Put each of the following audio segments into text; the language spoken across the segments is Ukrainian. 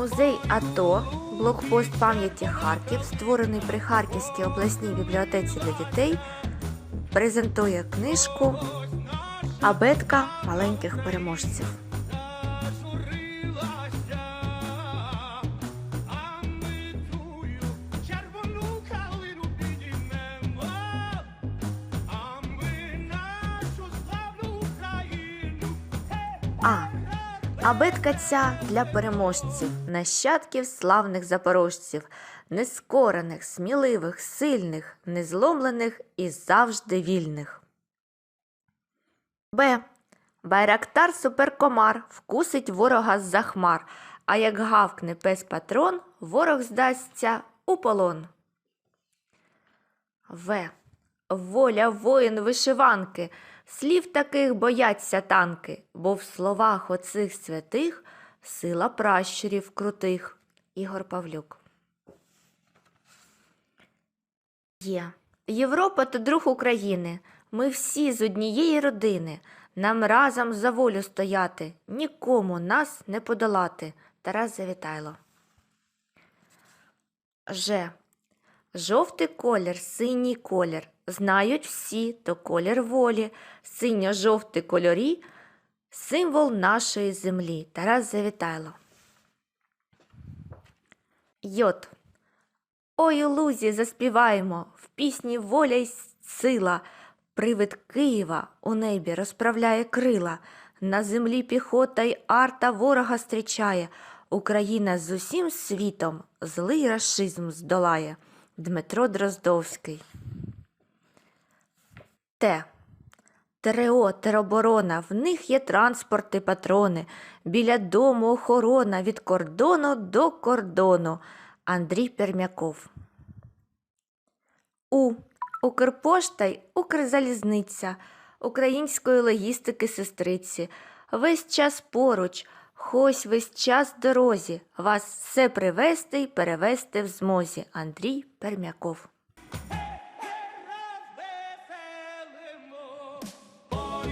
Музей АТО, блокпост пам'яті Харків, створений при Харківській обласній бібліотеці для дітей, презентує книжку Абетка маленьких переможців. А Абетка ця для переможців, нащадків славних запорожців, нескорених, сміливих, сильних, незломлених і завжди вільних. Б. Байрактар суперкомар вкусить ворога з-за хмар, а як гавкне пес патрон, ворог здасться у полон. В. Воля воїн вишиванки. Слів таких бояться танки, бо в словах оцих святих сила пращурів крутих. Ігор Павлюк. Є. Європа то друг України. Ми всі з однієї родини. Нам разом за волю стояти, нікому нас не подолати. Тарас Завітайло. Ж. Жовтий колір, синій колір. Знають всі, то колір волі, синьо-жовтий кольорі, символ нашої землі. Тарас Завітайло. Йод. Ой, у лузі заспіваємо, в пісні воля й сила. Привид Києва у небі розправляє крила. На землі піхота й арта ворога зустрічає. Україна з усім світом злий рашизм здолає. Дмитро Дроздовський. Т. ТРО, тероборона, в них є транспорт і патрони. Біля дому охорона від кордону до кордону. Андрій Пермяков. У. Укрпошта й Укрзалізниця, української логістики сестриці. Весь час поруч, хось весь час в дорозі. Вас все привезти й перевезти в змозі. Андрій Пермяков. Розвеселимо, ой,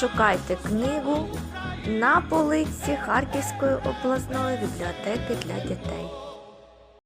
Шукайте книгу на полиці Харківської обласної бібліотеки для дітей.